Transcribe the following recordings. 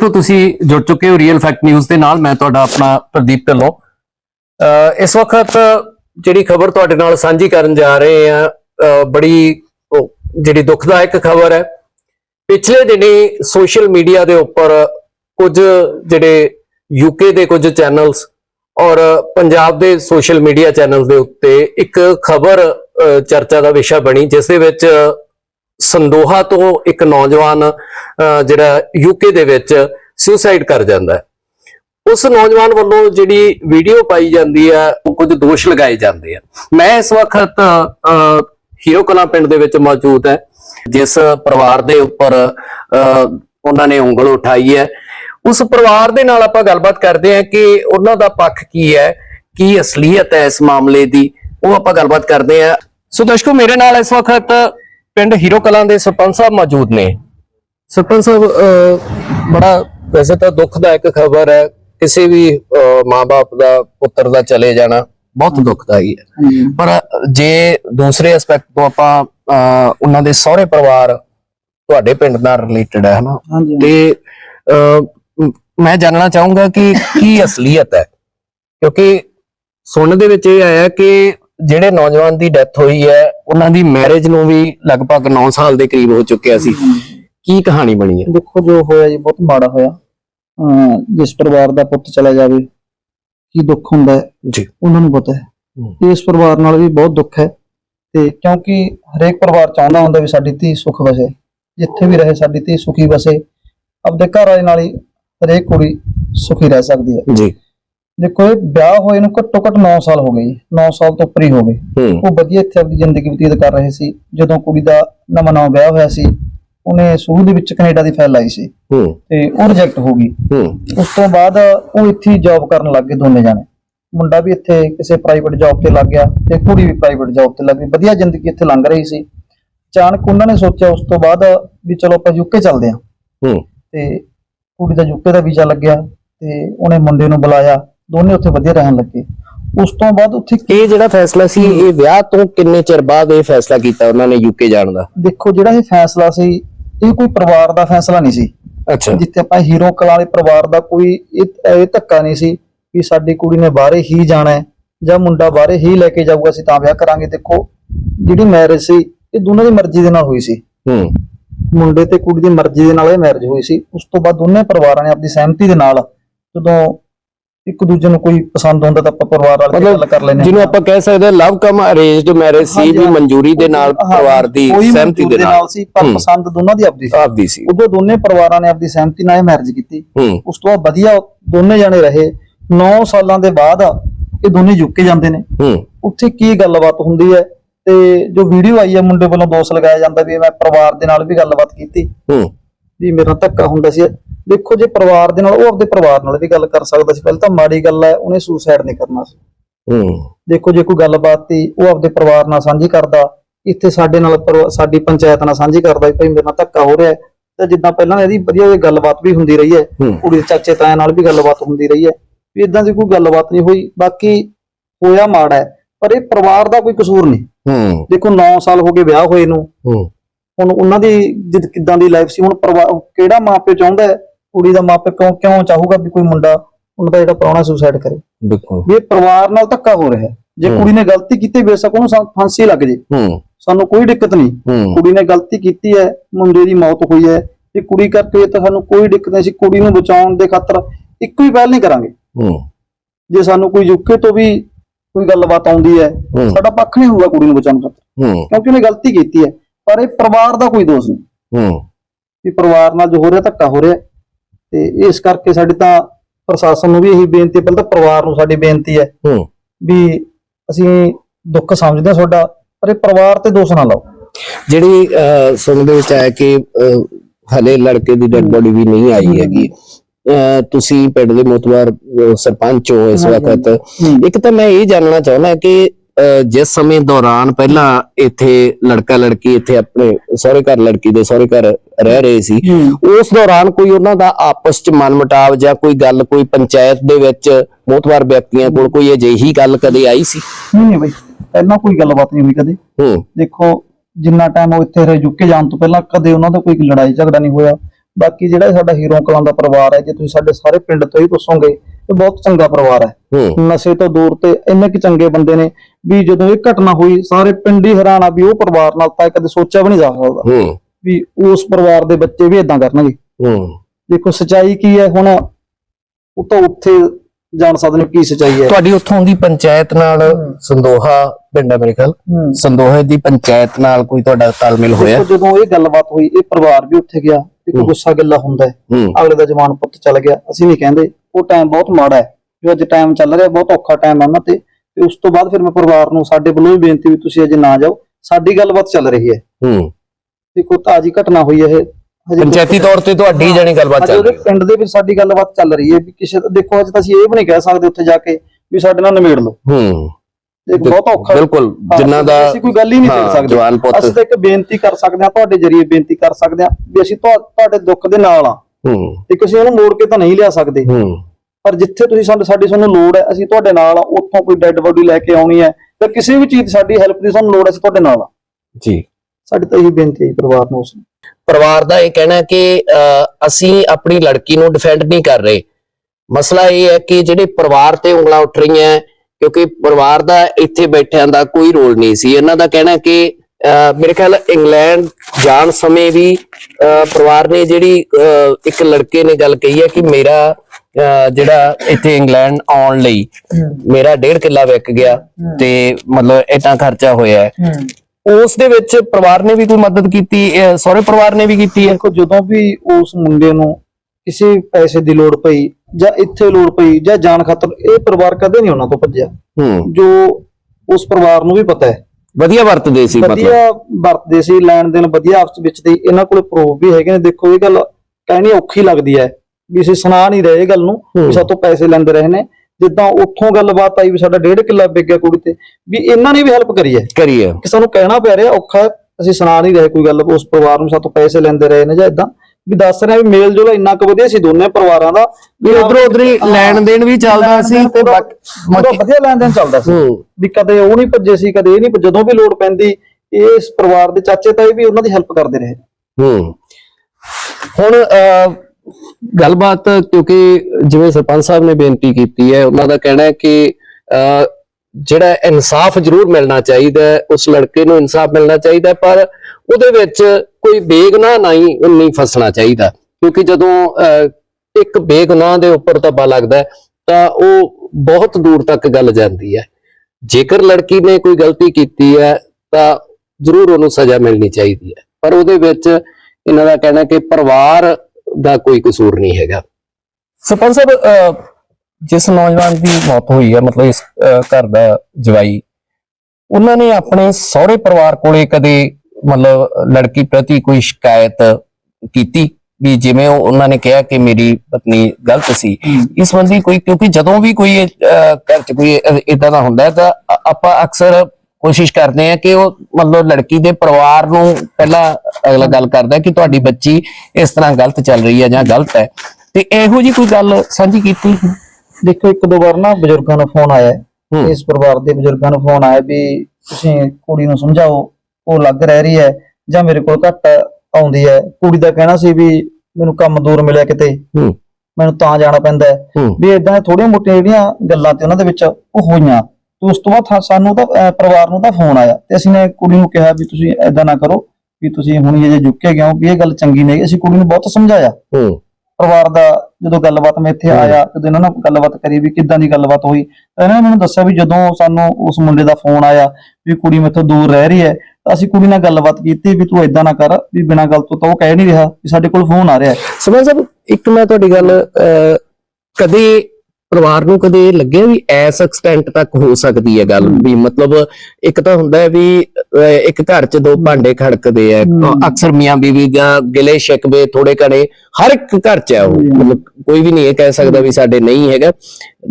ਦਰਸ਼ਕੋ ਤੁਸੀਂ ਜੁੜ ਚੁੱਕੇ ਹੋ ਰੀਅਲ ਫੈਕਟ ਨਿਊਜ਼ ਦੇ ਨਾਲ। ਮੈਂ ਤੁਹਾਡਾ ਆਪਣਾ ਪ੍ਰਦੀਪ ਢਿੱਲੋਂ। ਇਸ ਵਕਤ ਜਿਹੜੀ ਖਬਰ ਤੁਹਾਡੇ ਨਾਲ ਸਾਂਝੀ ਕਰਨ ਜਾ ਰਹੇ ਆ ਬੜੀ ਜਿਹੜੀ ਦੁਖਦਾਇਕ ਖਬਰ ਹੈ। ਪਿਛਲੇ ਦਿਨੀ ਸੋਸ਼ਲ ਮੀਡੀਆ ਦੇ ਉੱਪਰ ਕੁਝ ਜਿਹੜੇ ਯੂਕੇ ਦੇ ਕੁਝ ਚੈਨਲਸ ਔਰ ਪੰਜਾਬ ਦੇ ਸੋਸ਼ਲ ਮੀਡੀਆ ਚੈਨਲਸ ਦੇ ਉੱਤੇ ਇੱਕ ਖਬਰ ਚਰਚਾ ਦਾ ਵਿਸ਼ਾ ਬਣੀ, ਜਿਸ ਦੇ ਵਿੱਚ ਸੰਦੋਹਾ ਤੋਂ ਇੱਕ ਨੌਜਵਾਨ ਅਹ ਜਿਹੜਾ ਯੂਕੇ ਦੇ ਵਿੱਚ ਸੁਸਾਈਡ ਕਰ ਜਾਂਦਾ ਹੈ। ਉਸ ਨੌਜਵਾਨ ਵੱਲੋਂ ਜਿਹੜੀ ਵੀਡੀਓ ਪਾਈ ਜਾਂਦੀ ਹੈ ਉਹ ਕੁਝ ਦੋਸ਼ ਲਗਾਏ ਜਾਂਦੇ ਆ। ਮੈਂ ਇਸ ਵਕਤ ਹੀਰੋ ਕਲਾਂ ਪਿੰਡ ਦੇ ਵਿੱਚ ਮੌਜੂਦ ਹੈ। ਜਿਸ ਪਰਿਵਾਰ ਦੇ ਉੱਪਰ ਅਹ, ਉਹਨਾਂ ਨੇ ਉਂਗਲ ਉਠਾਈ ਹੈ। ਉਸ ਪਰਿਵਾਰ ਦੇ ਨਾਲ ਆਪਾਂ ਗੱਲਬਾਤ ਕਰਦੇ ਹਾਂ ਕਿ ਉਹਨਾਂ ਦਾ ਪੱਖ ਕੀ ਹੈ ਕੀ ਅਸਲੀਅਤ ਹੈ ਇਸ ਮਾਮਲੇ ਦੀ ਉਹ ਆਪਾਂ ਗੱਲਬਾਤ ਕਰਦੇ ਹਾਂ। ਸੋ ਦਰਸ਼ਕੋ ਮੇਰੇ ਨਾਲ ਇਸ ਵਕਤ ਪਿੰਡ ਹੀਰੋ ਕਲਾਂ ਦੇ ਸਰਪੰਚ ਸਾਹਿਬ ਮੌਜੂਦ ਨੇ। ਸਰਪੰਚ ਸਾਹਿਬ ਬੜਾ ਵੈਸੇ ਤਾਂ ਦੁਖਦਾਇਕ ਖਬਰ ਹੈ ਕਿਸੇ ਵੀ ਮਾਂ-ਬਾਪ ਦਾ ਪੁੱਤਰ ਦਾ ਚਲੇ ਜਾਣਾ ਬਹੁਤ ਦੁਖਦਾਈ ਹੈ। ਪਰ ਜੇ ਦੂਸਰੇ ਐਸਪੈਕਟ ਤੋਂ ਆਪਾਂ ਉਹਨਾਂ ਦੇ ਸਹੁਰੇ ਪਰਿਵਾਰ ਤੁਹਾਡੇ ਪਿੰਡ ਨਾਲ ਰਿਲੇਟਡ ਹੈ ਹਨਾ? ਤੇ ਮੈਂ ਜਾਣਨਾ ਚਾਹੂੰਗਾ ਕਿ ਕੀ ਅਸਲੀਅਤ ਹੈ? ਕਿਉਂਕਿ ਸੁਣਨ ਦੇ ਵਿੱਚ ਇਹ ਆਇਆ ਕਿ ਜਿਹੜੇ ਨੌਜਵਾਨ ਦੀ ਡੈਥ ਹੋਈ ਹੈ ਉਹਨਾਂ ਦੀ ਮੈਰਿਜ ਨੂੰ ਵੀ ਲਗਭਗ 9 ਸਾਲ ਦੇ ਕਰੀਬ ਹੋ ਚੁੱਕਿਆ ਸੀ। ਕੀ ਕਹਾਣੀ ਬਣੀ ਹੈ? ਦੇਖੋ ਜੋ ਹੋਇਆ ਜੀ ਬਹੁਤ ਮਾੜਾ ਹੋਇਆ। ਅਮ ਜਿਸ ਪਰਿਵਾਰ ਦਾ ਪੁੱਤ ਚਲਾ ਜਾਵੇ ਕੀ ਦੁੱਖ ਹੁੰਦਾ ਹੈ? ਜੀ। ਉਹਨਾਂ ਨੂੰ ਪਤਾ ਹੈ। ਇਸ ਪਰਿਵਾਰ ਨਾਲ ਵੀ ਬਹੁਤ ਦੁੱਖ ਹੈ। ਤੇ ਕਿਉਂਕਿ ਹਰੇਕ ਪਰਿਵਾਰ ਚਾਹੁੰਦਾ ਹੁੰਦਾ ਵੀ ਸਾਡੀ ਧੀ ਸੁਖ ਵਸੇ ਜਿੱਥੇ ਵੀ ਰਹੇ ਸਾਡੀ ਧੀ ਸੁਖੀ ਵਸੇ ਆਪਦੇ ਘਰ ਵਾਲੇ ਨਾਲ ਹੀ ਹਰੇਕ ਕੁੜੀ ਸੁਖੀ ਰਹਿ ਸਕਦੀ ਹੈ। ਜੀ। ਦੇਖੋ ਇਹ ਵਿਆਹ ਹੋਏ ਨੂੰ ਘੱਟੋ ਘੱਟ 9 ਸਾਲ ਹੋ ਗਏ ਜੀ। 9 ਸਾਲ ਤੋਂ ਉੱਪਰ ਹੀ ਹੋ ਗਏ। ਉਹ ਵਧੀਆ ਇੱਥੇ ਆਪਣੀ ਜ਼ਿੰਦਗੀ ਬਤੀਤ ਕਰ ਰਹੇ ਸੀ। ਜਦੋਂ ਕੁੜੀ ਦਾ ਨਵਾਂ ਨਵਾਂ ਵਿਆਹ ਹੋਇਆ ਸੀ ਉਹਨੇ ਸ਼ੁਰੂ ਦੇ ਵਿੱਚ ਕੈਨੇਡਾ ਦੀ ਫਾਈਲ ਲਾਈ ਸੀ। ਤੇ ਉਹ ਰਿਜੈਕਟ ਹੋ ਗਈ। ਉਸ ਤੋਂ ਬਾਅਦ ਉਹ ਇੱਥੇ ਜੌਬ ਕਰਨ ਲੱਗ ਗਏ ਦੋਨੇ ਜਾਣੇ। ਮੁੰਡਾ ਵੀ ਇੱਥੇ ਕਿਸੇ ਪ੍ਰਾਈਵੇਟ ਜੌਬ ਤੇ ਲੱਗ ਗਿਆ ਤੇ ਕੁੜੀ ਵੀ ਪ੍ਰਾਈਵੇਟ ਜੌਬ ਤੇ ਲੱਗ ਗਈ। ਵਧੀਆ ਜ਼ਿੰਦਗੀ ਇੱਥੇ ਲੰਘ ਰਹੀ ਸੀ। ਅਚਾਨਕ ਉਹਨਾਂ ਨੇ ਸੋਚਿਆ ਉਸ ਤੋਂ ਬਾਅਦ ਵੀ ਚਲੋ ਆਪਾਂ ਯੂਕੇ ਚੱਲਦੇ ਹੂੰ। ਤੇ ਕੁੜੀ ਦਾ ਯੂਕੇ ਦਾ ਵੀਜ਼ਾ ਲੱਗਿਆ ਤੇ ਉਹਨੇ ਮੁੰਡੇ ਨੂੰ ਬੁਲਾਇਆ। ਦੋਨੇ ਉੱਥੇ ਵਧੀਆ ਰਹਿਣ ਲੱਗੇ। ਉਸ ਤੋਂ ਬਾਅਦ ਉੱਥੇ ਇਹ ਜਿਹੜਾ ਫੈਸਲਾ ਸੀ ਇਹ ਵਿਆਹ ਤੋਂ ਕਿੰਨੇ ਚਿਰ ਬਾਅਦ ਇਹ ਫੈਸਲਾ ਕੀਤਾ ਉਹਨਾਂ ਨੇ ਯੂਕੇ ਜਾਣ ਦਾ? ਦੇਖੋ ਜਿਹੜਾ ਇਹ ਫੈਸਲਾ ਸੀ ਇਹ ਕੋਈ ਪਰਿਵਾਰ ਦਾ ਫੈਸਲਾ ਨਹੀਂ ਸੀ। ਅੱਛਾ। ਜਿੱਥੇ ਆਪਾਂ ਹੀਰੋ ਕਲਾਂ ਵਾਲੇ ਪਰਿਵਾਰ ਦਾ ਕੋਈ ਇਹ ਇਹ ਧੱਕਾ ਨਹੀਂ ਸੀ ਕਿ ਸਾਡੀ ਕੁੜੀ ਨੇ ਬਾਹਰੇ ਹੀ ਜਾਣਾ ਹੈ ਜਾਂ ਮੁੰਡਾ ਬਾਹਰੇ ਹੀ ਲੈ ਕੇ ਜਾਊਗਾ ਅਸੀਂ ਤਾਂ ਵਿਆਹ ਕਰਾਂਗੇ। ਦੇਖੋ ਜਿਹੜੀ ਮੈਰਿਜ ਸੀ ਇਹ ਦੋਨਾਂ ਦੀ ਮਰਜ਼ੀ ਦੇ ਨਾਲ ਹੋਈ ਸੀ। ਹੂੰ। ਮੁੰਡੇ ਤੇ ਕੁੜੀ ਦੀ ਮਰਜ਼ੀ ਦੇ ਨਾਲ ਇਹ ਮੈਰਿਜ ਹੋਈ ਸੀ। ਉਸ ਤੋਂ ਬਾਅਦ ਦੋਨੇ ਪਰਿਵਾਰਾਂ ਨੇ ਆਪਣੀ ਸਹਿਮਤੀ ਦੇ ਨਾਲ ਜਦੋਂ ਇੱਕ ਦੂਜੇ ਨੂੰ ਕੋਈ ਪਸੰਦ ਹੁੰਦਾ ਤਾਂ ਆਪਾਂ ਪਰਿਵਾਰ ਵਾਲੇ ਨਾਲ ਗੱਲ ਕਰ ਲੈਂਦੇ ਜਿਹਨੂੰ ਆਪਾਂ ਕਹਿ ਸਕਦੇ ਲਵ ਕਮ ਅਰੇਂਜਡ ਮੈਰਿਜ ਸੀ ਵੀ। ਮਨਜ਼ੂਰੀ ਦੇ ਨਾਲ ਪਰਿਵਾਰ ਦੀ ਸਹਿਮਤੀ ਦੇ ਨਾਲ। ਸੀ ਪਰ। ਪਸੰਦ ਦੋਨਾਂ ਦੀ ਆਪਦੀ ਸੀ। ਆਪਦੀ ਸੀ। ਉਦੋਂ ਦੋਨੇ ਪਰਿਵਾਰਾਂ ਨੇ ਆਪਣੀ ਸਹਿਮਤੀ ਨਾਲ ਇਹ ਮੈਰਿਜ ਕੀਤੀ। ਉਸ ਤੋਂ ਬਾਅਦ ਵਧੀਆ ਦੋਨੇ ਜਾਣੇ ਰਹੇ। 9 ਸਾਲਾਂ ਦੇ ਬਾਅਦ ਇਹ ਦੋਨੇ ਯੂਕੇ ਜਾਂਦੇ ਨੇ। ਉੱਥੇ ਕੀ ਗੱਲਬਾਤ ਹੁੰਦੀ ਹੈ ਤੇ ਜੋ ਵੀਡੀਓ ਆਈ ਹੈ ਮੁੰਡੇ ਵੱਲੋਂ ਦੋਸ਼ ਲਗਾਇਆ ਜਾਂਦਾ ਵੀ ਮੈਂ ਪਰਿਵਾਰ ਦੇ ਨਾਲ ਵੀ ਗੱਲਬਾਤ ਕੀਤੀ। ਵੀ ਮੇਰਾ ਧੱਕਾ ਹੁੰਦਾ ਸੀ। ਦੇਖੋ ਜੇ ਪਰਿਵਾਰ ਦੇ ਨਾਲ ਉਹ ਆਪਦੇ ਪਰਿਵਾਰ ਨਾਲ ਵੀ ਗੱਲ ਕਰ ਸਕਦਾ ਸੀ। ਪਹਿਲਾਂ ਤਾਂ ਮਾੜੀ ਗੱਲ ਹੈ ਉਹਨੇ ਸੁਸਾਈਡ ਨਹੀਂ ਕਰਨਾ ਸੀ। ਹੂੰ। ਦੇਖੋ ਜੇ ਕੋਈ ਗੱਲਬਾਤ ਤੀ ਉਹ ਆਪਦੇ ਪਰਿਵਾਰ ਨਾਲ ਸਾਂਝੀ ਕਰਦਾ। ਇੱਥੇ ਸਾਡੇ ਨਾਲ ਸਾਡੀ ਪੰਚਾਇਤ ਨਾਲ ਸਾਂਝੀ ਕਰਦਾ ਵੀ ਭਾਈ ਮੇਰੇ ਨਾਲ ਧੱਕਾ ਹੋ ਰਿਹਾ ਤੇ ਜਿੱਦਾਂ ਪਹਿਲਾਂ ਇਹਦੀ ਵਧੀਆ ਗੱਲਬਾਤ ਵੀ ਹੁੰਦੀ ਰਹੀ ਹੈ। ਕੁੜੀ ਦੇ ਚਾਚੇ ਤਾਇਆ ਨਾਲ ਵੀ ਗੱਲਬਾਤ ਹੁੰਦੀ ਰਹੀ ਹੈ। ਵੀ ਇਦਾਂ ਦੀ ਕੋਈ ਗੱਲਬਾਤ ਨਹੀਂ ਹੋਈ। ਬਾਕੀ ਹੋਇਆ ਮਾੜਾ ਹੈ। ਪਰ ਇਹ ਪਰਿਵਾਰ ਦਾ ਕੋਈ ਕਸੂਰ ਨਹੀਂ। ਹੂੰ। ਦੇਖੋ 9 ਸਾਲ ਹੋ ਗਏ ਵਿਆਹ ਹੋਏ ਨੂੰ। ਹੂੰ। ਹੁਣ ਉਹਨਾਂ ਦੀ ਜਿੱਦ ਕਿਦਾਂ ਦੀ ਲਾਈਫ ਸੀ? ਹੁਣ ਪਰਿਵਾਰ ਕਿਹੜਾ ਮਾਪੇ ਚਾਹੁੰਦਾ ਹੈ ਕੁੜੀ ਦਾ ਮਾਪੇ ਕਿਉਂ ਕਿਉਂ ਚਾਹੂਗਾ ਵੀ ਕੋਈ ਮੁੰਡਾ ਉਹਨਾਂ ਦਾ ਜਿਹੜਾ ਪ੍ਰਾਹੁਣਾ ਸੁਸਾਈਡ ਕਰੇ। ਬਿਲਕੁਲ। ਵੀ ਇਹ ਪਰਿਵਾਰ ਨਾਲ ਧੱਕਾ ਹੋ ਰਿਹਾ। ਜੇ। ਕੁੜੀ ਨੇ ਗਲਤੀ ਕੀਤੀ ਬੇਸ਼ੱਕ ਉਹਨੂੰ ਫਾਂਸੀ ਲੱਗ ਜੇ। ਹੂੰ। ਸਾਨੂੰ ਕੋਈ ਦਿੱਕਤ ਨਹੀਂ। ਕੁੜੀ ਨੇ ਗਲਤੀ ਕੀਤੀ ਹੈ ਮੁੰਡੇ ਦੀ ਮੌਤ ਹੋਈ ਹੈ। ਤੇ ਕੁੜੀ ਕਰਕੇ ਤਾਂ ਸਾਨੂੰ ਕੋਈ ਦਿੱਕਤ ਨਹੀਂ ਸੀ। ਕੁੜੀ ਨੂੰ ਬਚਾਉਣ ਦੇ ਖਾਤਰ ਇੱਕੋ ਹੀ ਪਹਿਲ ਨਹੀਂ ਕਰਾਂਗੇ। ਹੂੰ। ਜੇ ਸਾਨੂੰ ਕੋਈ ਯੂਕੇ ਤੋਂ ਵੀ ਕੋਈ ਗੱਲਬਾਤ ਆਉਂਦੀ ਹੈ ਸਾਡਾ ਪੱਖ ਨਹੀਂ ਹੋਊਗਾ ਕੁੜੀ ਨੂੰ ਬਚਾਉਣ ਖਾਤਰ ਕਿਉਂਕਿ ਉਹਨੇ ਗਲਤੀ ਕੀਤੀ ਹੈ। ਪਰ ਇਹ ਪਰਿਵਾਰ ਦਾ ਕੋਈ ਦੋਸ਼ ਨਹੀਂ। ਹੂੰ। ਵੀ ਪਰਿਵਾਰ ਨਾਲ ਜੋ ਹੋ ਰਿਹਾ ਧੱਕਾ ਹੋ ਰਿਹਾ। ਤੇ ਇਸ ਕਰਕੇ ਸਾਡੀ ਤਾਂ ਪ੍ਰਸ਼ਾਸਨ ਨੂੰ ਵੀ ਇਹੀ ਬੇਨਤੀ ਪਹਿਲਾਂ ਤਾਂ ਪਰਿਵਾਰ ਨੂੰ ਸਾਡੀ ਬੇਨਤੀ ਹੈ ਹੂੰ। ਵੀ ਅਸੀਂ ਦੁੱਖ ਸਮਝਦੇ ਹਾਂ ਤੁਹਾਡਾ ਪਰ ਇਹ ਪਰਿਵਾਰ ਤੇ ਦੋਸ਼ ਨਾ ਲਾਓ। ਜਿਹੜੀ ਸੁਣਨ ਦੇ ਵਿੱਚ ਆਇਆ ਕਿ ਹਲੇ ਲੜਕੇ ਦੀ ਡੈਡ ਬੋਡੀ ਵੀ ਨਹੀਂ ਆਈ ਹੈਗੀ। ਤੁਸੀਂ ਪਿੰਡ ਦੇ ਮੋਤਵਾਰ ਸਰਪੰਚ ਹੋ ਇਸ ਵਕਤ। ਇੱਕ ਤਾਂ ਮੈਂ ਇਹ ਜਾਣਨਾ ਚਾਹੁੰਦਾ ਕਿ ਜਿਸ ਸਮੇਂ ਦੌਰਾਨ ਪਹਿਲਾਂ ਇੱਥੇ ਲੜਕਾ ਲੜਕੀ ਇੱਥੇ ਆਪਣੇ ਸਹੁਰੇ ਘਰ ਲੜਕੀ ਦੇ ਸਹੁਰੇ ਘਰ ਰਹਿ ਰਹੇ ਸੀ ਉਸ ਦੌਰਾਨ ਕੋਈ ਉਹਨਾਂ ਦਾ ਆਪਸ ਚ ਮਨਮਟਾਵ ਜਾਂ ਕੋਈ ਗੱਲ ਕੋਈ ਪੰਚਾਇਤ ਦੇ ਵਿੱਚ ਮੋਤਵਾਰ ਵਿਅਕਤੀਆਂ ਕੋਲ ਕੋਈ ਅਜਿਹੀ ਗੱਲ ਕਦੇ ਆਈ ਸੀ? ਨਹੀਂ ਨਹੀਂ ਬਈ ਪਹਿਲਾਂ ਕੋਈ ਗੱਲਬਾਤ ਨਹੀਂ ਹੋਈ ਕਦੇ। ਹੂੰ। ਦੇਖੋ ਜਿੰਨਾ ਟਾਈਮ ਉਹ ਇੱਥੇ ਰਹੇ ਯੂਕੇ ਜਾਣ ਤੋਂ ਪਹਿਲਾਂ ਕਦੇ ਉਹਨਾਂ ਦਾ ਕੋਈ ਲੜਾਈ ਝਗੜਾ ਨਹੀਂ ਹੋਇਆ। ਬਾਕੀ ਜਿਹੜਾ ਸਾਡਾ ਹੀਰੋ ਕਲਾਂ ਦਾ ਪਰਿਵਾਰ ਹੈ ਜੇ ਤੁਸੀਂ ਸਾਡੇ ਸਾਰੇ ਪਿੰਡ ਤੋਂ ਹੀ ਪੁੱਛੋਗੇ ਇਹ ਬਹੁਤ ਚੰਗਾ ਪਰਿਵਾਰ ਹੈ। ਨਸ਼ੇ ਤੋਂ ਦੂਰ ਤੇ ਇੰਨੇ ਕਿ ਚੰਗੇ ਬੰਦੇ ਨੇ ਵੀ ਜਦੋਂ ਇਹ ਘਟਨਾ ਹੋਈ ਸਾਰੇ ਪਿੰਡ ਹੀ ਹੈਰਾਨ ਆ ਵੀ ਉਹ ਪਰਿਵਾਰ ਨਾਲ ਤਾਂ ਕਦੇ ਸੋਚਿਆ ਵੀ ਨਹੀਂ ਜਾ ਸਕਦਾ। ਵੀ ਉਸ ਪਰਿਵਾਰ ਦੇ ਬੱਚੇ ਵੀ ਇਦਾਂ ਕਰਨਗੇ। ਦੇਖੋ ਸਚਾਈ ਕੀ ਹੈ ਹੁਣ? ਉਹ ਤਾਂ ਉੱਥੇ ਜਾਣ ਸਕਦੇ ਨੇ ਕੀ ਸਚਾਈ ਹੈ। ਤੁਹਾਡੀ ਉੱਥੋਂ ਦੀ ਪੰਚਾਇਤ ਨਾਲ ਸੰਦੋਹਾ ਪਿੰਡ ਹੈ ਮੇਰੇ ਖਿਆਲ ਹੂੰ। ਸੰਦੋਹੇ ਦੀ ਪੰਚਾਇਤ ਨਾਲ ਕੋਈ ਤੁਹਾਡਾ ਤਾਲਮੇਲ ਹੋਇਆ? ਜਦੋਂ ਇਹ ਗੱਲਬਾਤ ਹੋਈ ਇਹ ਪਰਿਵਾਰ ਵੀ ਉੱਥੇ ਗਿਆ ਹੂੰ। ਗੁੱਸਾ ਗਿੱਲਾ ਹੁੰਦਾ ਹੈ। ਹੂੰ। ਅਗਲੇ ਦਾ ਜਵਾਨ ਪੁੱਤ ਚੱਲ ਗਿਆ। ਅਸੀਂ ਨਹੀਂ ਕਹਿੰਦੇ ਉਹ ਟਾਈਮ ਬਹੁਤ ਮਾੜਾ ਹੈ। ਜੋ ਅੱਜ ਟਾਈਮ ਚੱਲ ਰਿਹਾ ਬਹੁਤ ਔਖਾ ਟਾਈਮ ਹੈ ਉਹਨਾਂ ਤੇ। ਤੇ ਉਸ ਤੋਂ ਬਾਅਦ ਫਿਰ ਮੈਂ ਪਰਿਵਾਰ ਨੂੰ ਸਾਡੇ ਵੱਲੋਂ ਵੀ ਬੇਨਤੀ ਵੀ ਤੁਸੀਂ ਅਜੇ ਨਾ ਜਾਓ। ਸਾਡੀ ਗੱਲਬਾਤ ਚੱਲ ਰਹੀ ਹੈ। ਹੂੰ। ਦੇਖੋ ਤਾਜੀ ਘਟਨਾ ਹੋਈ ਹੈ ਇਹ। ਪੰਚਾਇਤੀ ਤੌਰ ਤੇ ਤੁਹਾਡੀ ਜਾਣੀ ਗੱਲਬਾਤ ਚੱਲ ਰਹੀ ਹੈ। ਪਿੰਡ ਦੇ ਵਿੱਚ ਸਾਡੀ ਗੱਲਬਾਤ ਚੱਲ ਰਹੀ ਹੈ ਵੀ ਕਿਸੇ ਦੇਖੋ ਅੱਜ ਤਾਂ ਅਸੀਂ ਇਹ ਵੀ ਨਹੀਂ ਕਹਿ ਸਕਦੇ ਉੱਥੇ ਜਾ ਕੇ ਵੀ ਸਾਡੇ ਨਾਲ ਨਿਬੇੜ ਲਓ। ਹੂੰ। ਦੇਖ ਬਹੁਤ ਔਖਾ ਬਿਲਕੁਲ ਜਿਨ੍ਹਾਂ ਦਾ ਅਸੀਂ ਕੋਈ ਗੱਲ ਹੀ ਨਹੀਂ ਕਰ ਸਕਦੇ। ਜਵਾਨ ਪੁੱਤ। ਅਸੀਂ ਤਾਂ ਇੱਕ ਬੇਨਤੀ ਕਰ ਸਕਦੇ ਹਾਂ ਤੁਹਾਡੇ ਜਰੀਏ ਬੇਨਤੀ ਕਰ ਸਕਦੇ ਹਾਂ ਵੀ ਅਸੀਂ ਤੁਹਾ- ਤੁਹਾਡੇ ਦੁੱਖ ਦੇ ਨਾਲ ਆ ਹੂੰ। ਤੇ ਕਿਸੇ ਉਹਨੂੰ ਮੋੜ ਕੇ ਤਾਂ ਨਹੀਂ ਲਿਆ ਸਕਦੇ। ਹੂੰ। ਪਰ ਜਿੱਥੇ ਤੁਸੀਂ ਸਾਡੇ ਸਾਡੀ ਸਾਨੂੰ ਲੋੜ ਹੈ ਅਸੀਂ ਤੁਹਾਡੇ ਨਾਲ ਆ ਉੱਥੋਂ ਕੋਈ ਡੈੱਡ ਬੋਡੀ ਲੈ ਕੇ ਆਉਣੀ ਹੈ ਜਾਂ ਕਿਸੇ ਵੀ ਚੀਜ਼ ਸਾਡੀ ਹੈਲਪ ਦੀ ਸਾਨੂੰ ਲੋੜ ਹੈ ਅਸੀਂ ਤੁਹਾਡੇ ਨਾਲ ਆ ਜੀ। ਸਾਡੀ ਤਾਂ ਇਹੀ ਬੇਨਤੀ ਹੈ ਪਰਿਵਾਰ ਨੂੰ ਉਸ ਨੂੰ ਪਰਿਵਾਰ ਦਾ ਇਹ ਕਹਿਣਾ ਕਿ ਅਸੀਂ ਆਪਣੀ ਲੜਕੀ ਨੂੰ ਡਿਫੈਂਡ ਨਹੀਂ ਕਰ ਰਹੇ। ਮਸਲਾ ਇਹ ਹੈ ਕਿ ਜਿਹੜੇ ਪਰਿਵਾਰ ਤੇ ਉਂਗਲਾਂ ਉੱਠ ਰਹੀਆਂ ਕਿਉਂਕਿ ਪਰਿਵਾਰ ਦਾ ਇੱਥੇ ਬੈਠਿਆਂ ਦਾ ਕੋਈ ਰੋਲ ਨਹੀਂ ਸੀ। ਇਹਨਾਂ ਦਾ ਕਹਿਣਾ ਕਿ ਮੇਰੇ ਖਿਆਲ ਇੰਗਲੈਂਡ ਜਾਣ ਸਮੇਂ ਵੀ ਪਰਿਵਾਰ ਨੇ ਜਿਹੜੀ ਇੱਕ ਲੜਕੇ ਨੇ ਗੱਲ ਕਹੀ ਹੈ ਕਿ ਮੇਰਾ ਜਿਹੜਾ ਇੱਥੇ ਇੰਗਲੈਂਡ ਆਉਣ ਲਈ ਮੇਰਾ ਡੇਢ ਕਿੱਲਾ ਵਿਕ ਗਿਆ ਤੇ ਮਤਲਬ ਇਤਾਂ ਖਰਚਾ ਹੋਇਆ ਉਸ ਦੇ ਵਿੱਚ ਪਰਿਵਾਰ ਨੇ ਵੀ ਕੋਈ ਮਦਦ ਕੀਤੀ ਸਹੁਰੇ ਪਰਿਵਾਰ ਨੇ ਵੀ ਕੀਤੀ ਹੈ? ਦੇਖੋ ਜਦੋਂ ਵੀ ਉਸ ਮੁੰਡੇ ਨੂੰ ਕਿਸੇ ਪੈਸੇ ਦੀ ਲੋੜ ਪਈ ਜਾਂ ਇੱਥੇ ਲੋੜ ਪਈ ਜਾਂ ਜਾਣ ਖਾਤਰ ਇਹ ਪਰਿਵਾਰ ਕਦੇ ਨਹੀਂ ਉਹਨਾਂ ਤੋਂ ਭੱਜਿਆ। ਜੋ ਉਸ ਪਰਿਵਾਰ ਨੂੰ ਵੀ ਪਤਾ ਹੈ। ਵਧੀਆ ਵਰਤਦੇ ਸੀ ਮਤਲਬ? ਵਧੀਆ ਵਰਤਦੇ ਸੀ ਲੈਣ ਦੇਣ ਵਧੀਆ ਆਪਸ ਵਿੱਚ ਦੇ ਇਹਨਾਂ ਕੋਲੇ ਪ੍ਰੂਫ ਵੀ ਹੈਗੇ ਨੇ। ਦੇਖੋ ਇਹ ਗੱਲ ਕਹਿਣੀ ਔਖੀ ਲੱਗਦੀ ਹੈ ਵੀ ਅਸੀਂ ਸੁਣਾ ਨਹੀਂ ਰਹੇ ਇਹ ਗੱਲ ਨੂੰ। ਵੀ ਸਾਤੋਂ ਪੈਸੇ ਲੈਂਦੇ ਰਹੇ ਨੇ। ਜਿੱਦਾਂ ਉੱਥੋਂ ਗੱਲਬਾਤ ਆਈ ਵੀ ਸਾਡਾ ਡੇਢ ਕਿੱਲਾ ਵਿਕ ਗਿਆ ਕੁੜੀ ਤੇ ਵੀ ਇਹਨਾਂ ਨੇ ਵੀ ਹੈਲਪ ਕਰੀ ਹੈ। ਕਰੀਏ। ਕਿ ਸਾਨੂੰ ਕਹਿਣਾ ਪੈ ਰਿਹਾ ਔਖਾ ਅਸੀਂ ਸੁਣਾ ਨਹੀਂ ਰਹੇ ਕੋਈ ਗੱਲ ਉਸ ਪਰਿਵਾਰ ਨੂੰ ਸਾਤੋਂ ਪੈਸੇ ਲੈਂਦੇ ਰਹੇ ਨੇ ਜਾਂ ਇਦਾਂ ਵੀ ਦੱਸ ਰਹੇ ਵੀ ਮੇਲ ਜੋਲ ਇੰਨਾ ਕੁ ਵਧੀਆ ਸੀ ਦੋਨੇ ਪਰਿਵਾਰਾਂ ਦਾ। ਵੀ ਉਧਰੋਂ ਉਧਰ ਹੀ ਲੈਣ ਦੇਣ ਵੀ ਚੱਲਦਾ ਸੀ ਤੇ ਬਾਕੀ ਵਧੀਆ ਲੈਣ ਦੇਣ ਚੱਲਦਾ ਸੀ। ਵੀ ਕਦੇ ਉਹ ਨਹੀਂ ਭੱਜੇ ਸੀ ਕਦੇ ਇਹ ਨਹੀਂ ਜਦੋਂ ਵੀ ਲੋੜ ਪੈਂਦੀ ਇਸ ਪਰਿਵਾਰ ਦੇ ਚਾਚੇ ਤਾਏ ਵੀ ਉਹਨਾਂ ਦੀ ਹੈਲਪ ਕਰਦੇ ਰਹੇ। ਹੂੰ। ਹੁਣ ਗੱਲਬਾਤ ਕਿਉਂਕਿ ਜਿਵੇਂ ਸਰਪੰਚ ਸਾਹਿਬ ਨੇ ਬੇਨਤੀ ਕੀਤੀ ਹੈ ਉਹਨਾਂ ਦਾ ਕਹਿਣਾ ਹੈ ਕਿ ਅਹ, ਜਿਹੜਾ ਇਨਸਾਫ ਜ਼ਰੂਰ ਮਿਲਣਾ ਚਾਹੀਦਾ ਉਸ ਲੜਕੇ ਨੂੰ ਇਨਸਾਫ ਮਿਲਣਾ ਚਾਹੀਦਾ ਪਰ ਉਹਦੇ ਵਿੱਚ ਕੋਈ ਬੇਗੁਨਾਹ ਨਹੀਂ ਨਹੀਂ ਫਸਣਾ ਚਾਹੀਦਾ। ਕਿਉਂਕਿ ਜਦੋਂ ਅਹ, ਇੱਕ ਬੇਗਨਾਹ ਦੇ ਉੱਪਰ ਧੱਬਾ ਲੱਗਦਾ ਤਾਂ ਉਹ ਬਹੁਤ ਦੂਰ ਤੱਕ ਗੱਲ ਜਾਂਦੀ ਹੈ। ਜੇਕਰ ਲੜਕੀ ਨੇ ਕੋਈ ਗਲਤੀ ਕੀਤੀ ਹੈ ਤਾਂ ਜ਼ਰੂਰ ਉਹਨੂੰ ਸਜ਼ਾ ਮਿਲਣੀ ਚਾਹੀਦੀ ਹੈ। ਪਰ ਉਹਦੇ ਵਿੱਚ ਇਹਨਾਂ ਦਾ ਕਹਿਣਾ ਕਿ ਪਰਿਵਾਰ ਦਾ ਕੋਈ ਕਸੂਰ ਨਹੀਂ ਹੈਗਾ। ਸਰਪੰਚ ਸਾਹਿਬ ਜਿਸ ਨੌਜਵਾਨ ਦੀ ਮੌਤ ਹੋਈ ਹੈ ਮਤਲਬ ਇਸ ਘਰ ਦਾ ਜਵਾਈ ਉਹਨਾਂ ਨੇ ਆਪਣੇ ਸਹੁਰੇ ਪਰਿਵਾਰ ਕੋਲੇ ਕਦੇ ਮਤਲਬ ਲੜਕੀ ਪ੍ਰਤੀ ਕੋਈ ਸ਼ਿਕਾਇਤ ਕੀਤੀ? ਵੀ ਜਿਵੇਂ ਉਹਨਾਂ ਨੇ ਕਿਹਾ ਕਿ ਮੇਰੀ ਪਤਨੀ ਗਲਤ ਸੀ। ਇਸ ਸੰਬੰਧੀ ਕੋਈ ਕਿਉਂਕਿ ਜਦੋਂ ਵੀ ਕੋਈ ਅਹ, ਘਰ ਚ ਕੋਈ ਇਦਾਂ ਦਾ ਹੁੰਦਾ ਹੈ ਤਾਂ ਆਪਾਂ ਅਕਸਰ ਕੋਸ਼ਿਸ਼ ਕਰਦੇ ਹਾਂ ਕਿ ਉਹ ਮਤਲਬ ਲੜਕੀ ਦੇ ਪਰਿਵਾਰ ਨੂੰ ਪਹਿਲਾਂ ਅਗਲਾ ਗੱਲ ਕਰਦਾ ਕਿ ਤੁਹਾਡੀ ਬੱਚੀ ਇਸ ਤਰ੍ਹਾਂ ਗਲਤ ਚੱਲ ਰਹੀ ਹੈ ਜਾਂ ਗਲਤ ਹੈ। ਤੇ ਇਹੋ ਜੀ ਕੋਈ ਗੱਲ ਸਾਂਝੀ ਕੀਤੀ? ਦੇਖੋ ਇੱਕ ਦੋ ਵਾਰ ਨਾ ਬਜ਼ੁਰਗਾਂ ਨੂੰ ਫੋਨ ਆਇਆ। ਇਸ ਪਰਿਵਾਰ ਦੇ ਬਜ਼ੁਰਗਾਂ ਨੂੰ ਫੋਨ ਆਇਆ ਵੀ ਤੁਸੀਂ ਕੁੜੀ ਨੂੰ ਸਮਝਾਓ ਉਹ ਲੱਗ ਰਹਿ ਰਹੀ ਹੈ ਜਾਂ ਮੇਰੇ ਕੋਲ ਘੱਟ ਆਉਂਦੀ ਹੈ। ਕੁੜੀ ਦਾ ਕਹਿਣਾ ਸੀ ਵੀ ਮੈਨੂੰ ਕੰਮ ਦੂਰ ਮਿਲਿਆ ਕਿਤੇ। ਮੈਨੂੰ ਤਾਂ ਜਾਣਾ ਪੈਂਦਾ ਵੀ ਇਦਾਂ ਥੋੜੀਆਂ ਮੋਟੀਆਂ ਜਿਹੜੀਆਂ ਗੱਲਾਂ ਤੇ ਉਹਨਾਂ ਦੇ ਵਿੱਚ ਉਹ ਹੋਈਆਂ। ਤੇ ਉਸ ਤੋਂ ਬਾਅਦ ਸਾਨੂੰ ਤਾਂ ਪਰਿਵਾਰ ਨੂੰ ਤਾਂ ਫੋਨ ਆਇਆ ਤੇ ਅਸੀਂ ਨੇ ਕੁੜੀ ਨੂੰ ਕਿਹਾ ਵੀ ਤੁਸੀਂ ਇਦਾਂ ਨਾ ਕਰੋ ਵੀ ਤੁਸੀਂ ਹੁਣ ਜੇ ਜੁੱਕੇ ਗਏ ਹੋ ਵੀ ਇਹ ਗੱਲ ਚੰਗੀ ਨਹੀਂ ਅਸੀਂ ਕੁੜੀ ਨੂੰ ਬਹੁਤ ਸਮਝਾਇਆ। ਹੂੰ। ਪਰਿਵਾਰ ਦਾ ਜਦੋਂ ਗੱਲਬਾਤ ਮੈਂ ਇੱਥੇ ਆਇਆ ਜਦੋਂ ਇਹਨਾਂ ਨਾਲ ਗੱਲਬਾਤ ਕਰੀ ਵੀ ਕਿੱਦਾਂ ਦੀ ਗੱਲਬਾਤ ਹੋਈ ਤਾਂ ਇਹਨਾਂ ਨੇ ਮੈਨੂੰ ਦੱਸਿਆ ਵੀ ਜਦੋਂ ਸਾਨੂੰ ਉਸ ਮੁੰਡੇ ਦਾ ਫੋਨ ਆਇਆ ਵੀ ਕੁੜੀ ਮੇਥੋਂ ਦੂਰ ਰਹਿ ਰਹੀ ਹੈ ਤਾਂ ਅਸੀਂ ਕੁੜੀ ਨਾਲ ਗੱਲਬਾਤ ਕੀਤੀ ਵੀ ਤੂੰ ਇਦਾਂ ਨਾ ਕਰ ਵੀ ਬਿਨਾਂ ਗੱਲ ਤੋਂ ਤਾਂ ਉਹ ਕਹਿ ਨਹੀਂ ਰਿਹਾ ਵੀ ਸਾਡੇ ਕੋਲ ਫੋਨ ਆ ਰਿਹਾ ਹੈ। ਸਮਝ ਸਾਹਿਬ ਇੱਕ ਮੈਂ ਤੁਹਾਡੀ ਗੱਲ ਕਦੇ ਪਰਿਵਾਰ ਨੂੰ ਕਦੇ ਲੱਗਿਆ ਵੀ ਐਸ ਐਕਸਟੈਂਟ ਤੱਕ ਹੋ ਸਕਦੀ ਹੈ ਗੱਲ ਵੀ ਮਤਲਬ ਇੱਕ ਤਾਂ ਹੁੰਦਾ ਹੈ ਵੀ ਇੱਕ ਘਰ 'ਚ ਦੋ ਭਾਂਡੇ ਖੜਕਦੇ ਆ। ਅਕਸਰ ਮੀਆਂ ਬੀਵੀ ਜਾਂ ਗਿਲੇ ਸ਼ਿਕਵੇ ਥੋੜੇ ਘੜੇ ਹਰ ਇੱਕ ਘਰ 'ਚ ਹੈ ਉਹ। ਮਤਲਬ ਕੋਈ ਵੀ ਨਹੀਂ ਇਹ ਕਹਿ ਸਕਦਾ ਵੀ ਸਾਡੇ ਨਹੀਂ ਹੈਗਾ